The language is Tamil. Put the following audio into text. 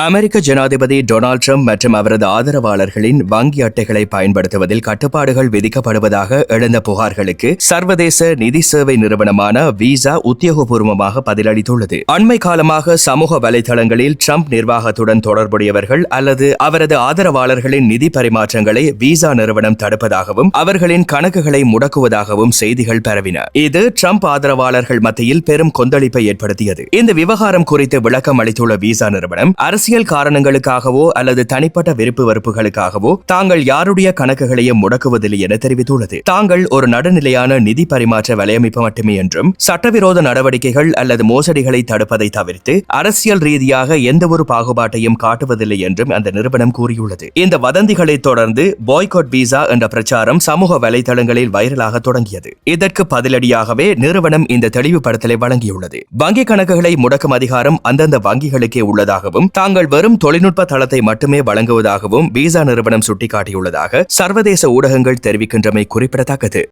அமெரிக்க ஜனாதிபதி டொனால்ட் ட்ரம்ப் மற்றும் அவரது ஆதரவாளர்களின் வங்கி அட்டைகளை பயன்படுத்துவதில் கட்டுப்பாடுகள் விதிக்கப்படுவதாக எழுந்த புகார்களுக்கு சர்வதேச நிதி சேவை நிறுவனமான விசா உத்தியோகபூர்வமாக பதிலளித்துள்ளது. அண்மை காலமாக சமூக வலைதளங்களில் ட்ரம்ப் நிர்வாகத்துடன் தொடர்புடையவர்கள் அல்லது அவரது ஆதரவாளர்களின் நிதி பரிமாற்றங்களை விசா நிறுவனம் தடுப்பதாகவும் அவர்களின் கணக்குகளை முடக்குவதாகவும் செய்திகள் பரவின. இது ட்ரம்ப் ஆதரவாளர்கள் மத்தியில் பெரும் கொந்தளிப்பை ஏற்படுத்தியது. இந்த விவகாரம் குறித்து விளக்கம் அளித்துள்ள விசா நிறுவனம் அரசு அரசியல் காரணங்களுக்காகவோ அல்லது தனிப்பட்ட விருப்பு வெறுப்புகளுக்காகவோ தாங்கள் யாருடைய கணக்குகளையும் முடக்குவதில்லை என தெரிவித்துள்ளது. தாங்கள் ஒரு நடுநிலையான நிதி பரிமாற்ற வலையமைப்பு மட்டுமே என்றும் சட்டவிரோத நடவடிக்கைகள் அல்லது மோசடிகளை தடுப்பதை தவிர்த்து அரசியல் ரீதியாக எந்தவொரு பாகுபாட்டையும் காட்டுவதில்லை என்றும் அந்த நிறுவனம் கூறியுள்ளது. இந்த வதந்திகளை தொடர்ந்து பாய்காட் பீசா என்ற பிரச்சாரம் சமூக வலைதளங்களில் வைரலாக தொடங்கியது. இதற்கு பதிலடியாகவே நிறுவனம் இந்த தெளிவுபடுத்தலை வழங்கியுள்ளது. வங்கி கணக்குகளை முடக்கும் அதிகாரம் அந்தந்த வங்கிகளுக்கே உள்ளதாகவும் தாங்கள் வெறும் தொழில்நுட்ப தளத்தை மட்டுமே வழங்குவதாகவும் விசா நிறுவனம் சுட்டிக்காட்டியுள்ளதாக சர்வதேச ஊடகங்கள் தெரிவிக்கின்றமை குறிப்பிடத்தக்கது.